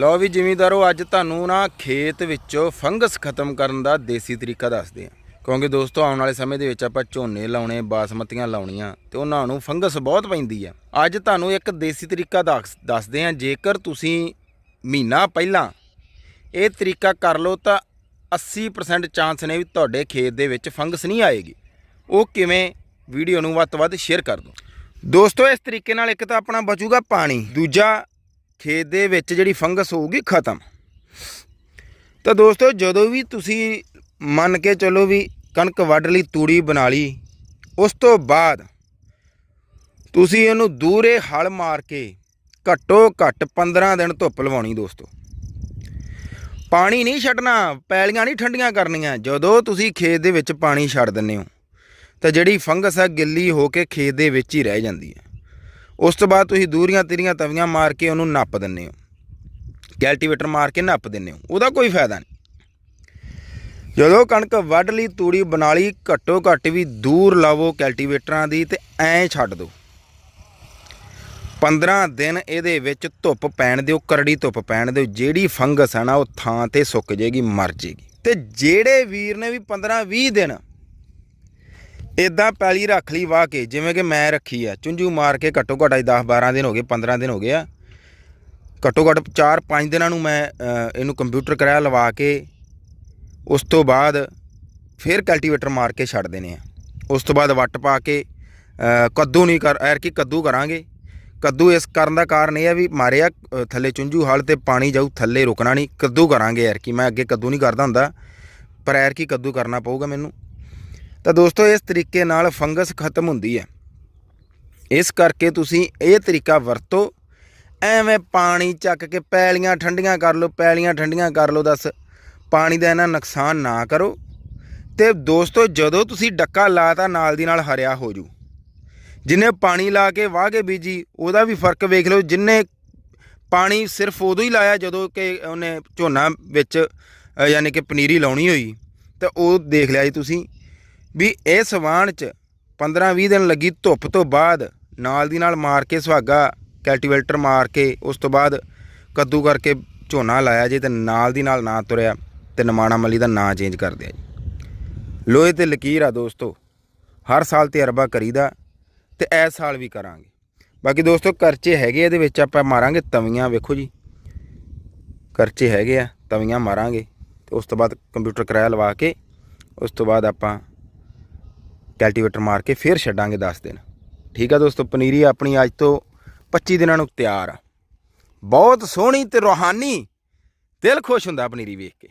ਲਓ ਵੀ ਜ਼ਿਮੀਂਦਾਰੋ, ਅੱਜ ਤੁਹਾਨੂੰ ਨਾ ਖੇਤ ਵਿੱਚੋਂ ਫੰਗਸ ਖਤਮ ਕਰਨ ਦਾ ਦੇਸੀ ਤਰੀਕਾ ਦੱਸਦੇ ਹਾਂ। ਕਿਉਂਕਿ ਦੋਸਤੋ, ਆਉਣ ਵਾਲੇ ਸਮੇਂ ਦੇ ਵਿੱਚ ਆਪਾਂ ਝੋਨੇ ਲਾਉਣੇ, ਬਾਸਮਤੀਆਂ ਲਾਉਣੀਆਂ ਤੇ ਉਹਨਾਂ ਨੂੰ ਫੰਗਸ ਬਹੁਤ ਪੈਂਦੀ ਆ। ਅੱਜ ਤੁਹਾਨੂੰ ਇੱਕ ਦੇਸੀ ਤਰੀਕਾ ਦੱਸ- ਦੱਸਦੇ ਹਾਂ। ਜੇਕਰ ਤੁਸੀਂ ਮਹੀਨਾ ਪਹਿਲਾਂ ਇਹ ਤਰੀਕਾ ਕਰ ਲਓ ਤਾਂ 80% ਚਾਂਸ ਨੇ ਵੀ ਤੁਹਾਡੇ ਖੇਤ ਦੇ ਵਿੱਚ ਫੰਗਸ ਨਹੀਂ ਆਏਗੀ। ਉਹ ਕਿਵੇਂ? ਵੀਡੀਓ ਨੂੰ ਵੱਧ ਤੋਂ ਵੱਧ ਸ਼ੇਅਰ ਕਰ ਦਿਓ। ਦੋਸਤੋ, ਇਸ ਤਰੀਕੇ ਨਾਲ ਇੱਕ ਤਾਂ ਆਪਣਾ ਬਚੂਗਾ ਪਾਣੀ। ਦੂਜਾ ਖੇਤ ਦੇ ਵਿੱਚ ਜਿਹੜੀ ਫੰਗਸ ਹੋਊਗੀ ਖਤਮ। ਤਾਂ ਦੋਸਤੋ, ਜਦੋਂ ਵੀ ਤੁਸੀਂ ਮੰਨ ਕੇ ਚੱਲੋ ਵੀ ਕਣਕ ਵੱਢ ਲਈ, ਤੂੜੀ ਬਣਾ ਲਈ, ਉਸ ਤੋਂ ਬਾਅਦ ਤੁਸੀਂ ਇਹਨੂੰ ਦੂਰੇ ਹਲ ਮਾਰ ਕੇ ਘੱਟੋ ਘੱਟ 15 ਦਿਨ ਧੁੱਪ ਲਵਾਉਣੀ ਦੋਸਤੋ। ਪਾਣੀ ਨਹੀਂ ਛੱਡਣਾ, ਪੈਲੀਆਂ ਨਹੀਂ ਠੰਡੀਆਂ ਕਰਨੀਆਂ। ਜਦੋਂ ਤੁਸੀਂ ਖੇਤ ਦੇ ਵਿੱਚ ਪਾਣੀ ਛੱਡ ਦਿੰਦੇ ਹੋ, ਤਾਂ ਜਿਹੜੀ ਫੰਗਸ ਆ, ਗਿੱਲੀ ਹੋ ਕੇ ਖੇਤ ਦੇ ਵਿੱਚ ਹੀ ਰਹਿ ਜਾਂਦੀ ਹੈ। ਉਸ ਤੋਂ ਬਾਅਦ ਤੁਸੀਂ ਦੂਰੀਆਂ ਤੀਰੀਆਂ ਤਵੀਆਂ ਮਾਰ ਕੇ ਉਹਨੂੰ ਨੱਪ ਦਿੰਦੇ ਹੋ। ਕੈਲਟੀਵੇਟਰ ਮਾਰ ਕੇ ਨੱਪ ਦਿੰਦੇ ਹੋ। ਉਹਦਾ ਕੋਈ ਫਾਇਦਾ ਨਹੀਂ। ਜਦੋਂ ਕਣਕ ਵੱਢ ਲਈ, ਤੂੜੀ ਬਣਾ ਲਈ, ਘੱਟੋ ਘੱਟ ਵੀ ਦੂਰ ਲਾਵੋ ਕੈਲਟੀਵੇਟਰਾਂ ਦੀ ਤੇ ਐਂ ਛੱਡ ਦਿਓ। 15 ਦਿਨ ਇਹਦੇ ਵਿੱਚ ਧੁੱਪ ਪੈਣ ਦਿਓ, ਕਰੜੀ ਧੁੱਪ ਪੈਣ ਦਿਓ, ਜਿਹੜੀ ਫੰਗਸ ਹੈ ਨਾ, ਉਹ ਥਾਂ ਤੇ ਸੁੱਕ ਜੇਗੀ, ਮਰ ਜੇਗੀ। ਤੇ ਜਿਹੜੇ ਵੀਰ ਨੇ ਵੀ 15 20 ਦਿਨ ਇਦਾਂ ਪੈਲੀ ਰੱਖ ਲਈ ਵਾਹ ਕੇ ਜਿਵੇਂ ਕਿ ਮੈਂ ਰੱਖੀ ਆ। ਚੁੰਝੂ ਮਾਰ ਕੇ ਘੱਟੋ ਘੱਟ ਅੱਜ 10 12 ਦਿਨ ਹੋ ਗਏ 15 ਦਿਨ ਹੋ ਗਏ ਆ। ਘੱਟੋ ਘੱਟ 4 5 ਦਿਨਾਂ ਨੂੰ ਮੈਂ ਇਹਨੂੰ ਕੰਪਿਊਟਰ ਕਰਾਇਆ ਲਵਾ ਕੇ ਉਸ ਤੋਂ ਬਾਅਦ ਫਿਰ ਕਲਟੀਵੇਟਰ ਮਾਰ ਕੇ ਛੱਡ ਦੇਣੇ ਆ। ਉਸ ਤੋਂ ਬਾਅਦ ਵੱਟ ਪਾ ਕੇ ਕੱਦੂ ਨਹੀਂ ਕਰ ਐਰ ਕੀ ਕੱਦੂ ਕਰਾਂਗੇ। ਕੱਦੂ ਇਸ ਕਰਨ ਦਾ ਕਾਰਨ ਇਹ ਆ ਵੀ ਮਾਰਿਆ ਅ, ਥੱਲੇ ਚੁੰਝੂ ਹਾਲ ਤੇ ਪਾਣੀ ਜਾਊ ਥੱਲੇ ਰੁਕਣਾ ਨਹੀਂ ਕੱਦੂ ਕਰਾਂਗੇ ਯਾਰ ਕੀ ਮੈਂ ਅੱਗੇ ਕੱਦੂ ਨਹੀਂ ਕਰਦਾ ਹੁੰਦਾ ਪਰ ਐਰ ਕੀ ਕੱਦੂ ਕਰਨਾ ਪਊਗਾ ਮੈਨੂੰ। ਤਾਂ ਦੋਸਤੋ, ਇਸ ਤਰੀਕੇ ਨਾਲ ਫੰਗਸ ਖਤਮ ਹੁੰਦੀ ਹੈ। ਇਸ ਕਰਕੇ ਤੁਸੀਂ ਇਹ ਤਰੀਕਾ ਵਰਤੋ। ਐਵੇਂ ਪਾਣੀ ਚੱਕ ਕੇ ਪੈਲੀਆਂ ਠੰਡੀਆਂ ਕਰ ਲਓ, ਪੈਲੀਆਂ ਠੰਡੀਆਂ ਕਰ ਲਓ, ਦੱਸ। ਪਾਣੀ ਦਾ ਇਹਨਾਂ ਨੁਕਸਾਨ ਨਾ ਕਰੋ। ਤੇ ਦੋਸਤੋ, ਜਦੋਂ ਤੁਸੀਂ ਡੱਕਾ ਲਾਤਾ, ਨਾਲ ਦੀ ਨਾਲ ਹਰਿਆ ਹੋ ਜੂ। ਜਿੰਨੇ ਪਾਣੀ ਲਾ ਕੇ ਵਾਹ ਕੇ ਬੀਜੀ, ਉਹਦਾ ਵੀ ਫ਼ਰਕ ਵੇਖ ਲਓ। ਜਿੰਨੇ ਪਾਣੀ ਸਿਰਫ ਉਦੋਂ ਹੀ ਲਾਇਆ, ਜਦੋਂ ਕਿ ਉਹਨੇ ਝੋਨਾ ਵਿੱਚ ਯਾਨੀ ਕਿ ਪਨੀਰੀ ਲਾਉਣੀ ਹੋਈ, ਤਾਂ ਉਹ ਦੇਖ ਲਿਆ ਜੀ ਤੁਸੀਂ। ਵੀ ਇਹ ਵਾਣ ਚ 15-20 ਦਿਨ ਲੱਗੀ ਧੁੱਪ ਤੋਂ ਬਾਅਦ ਨਾਲ ਦੀ ਨਾਲ ਮਾਰ ਕੇ ਸੁਹਾਗਾ, ਕੈਲਟੀਵੇਟਰ ਮਾਰ ਕੇ ਉਸ ਤੋਂ ਬਾਅਦ ਕੱਦੂ ਕਰਕੇ ਝੋਨਾ ਲਾਇਆ ਜੇ ਤੇ ਨਾਲ ਦੀ ਨਾਲ ਨਾ ਤੁਰਿਆ ਤੇ ਨਮਾਣਾ ਮੱਲੀ ਦਾ ਨਾਂ ਚੇਂਜ ਕਰ ਦਿਆ ਜੀ। ਲੋਹੇ ਤੇ ਲਕੀਰ ਆ ਦੋਸਤੋ, ਹਰ ਸਾਲ ਤਜਰਬਾ ਕਰੀਦਾ ਤੇ ਇਸ ਸਾਲ ਵੀ ਕਰਾਂਗੇ। ਬਾਕੀ ਦੋਸਤੋ, ਕਰਚੇ ਹੈਗੇ ਇਹਦੇ ਵਿੱਚ ਆਪਾਂ ਮਾਰਾਂਗੇ ਤਵੀਆਂ, ਵੇਖੋ ਜੀ। ਕਰਚੇ ਹੈਗੇ ਆ, ਤਵੀਆਂ ਮਾਰਾਂਗੇ ਤੇ ਉਸ ਤੋਂ ਬਾਅਦ ਕੰਪਿਊਟਰ ਕਿਰਾਇਆ ਲਵਾ ਕੇ ਉਸ ਤੋਂ ਬਾਅਦ ਆਪਾਂ ਕੈਲਟੀਵੇਟਰ ਮਾਰ ਕੇ ਫਿਰ ਛੱਡਾਂਗੇ 10 ਦਿਨ। ਠੀਕ ਆ ਦੋਸਤੋ, ਪਨੀਰੀ ਆਪਣੀ ਅੱਜ ਤੋਂ 25 ਦਿਨਾਂ ਨੂੰ ਤਿਆਰ ਆ। ਬਹੁਤ ਸੋਹਣੀ ਤੇ ਰੋਹਾਨੀ। ਦਿਲ ਖੁਸ਼ ਹੁੰਦਾ ਪਨੀਰੀ ਵੇਖ ਕੇ।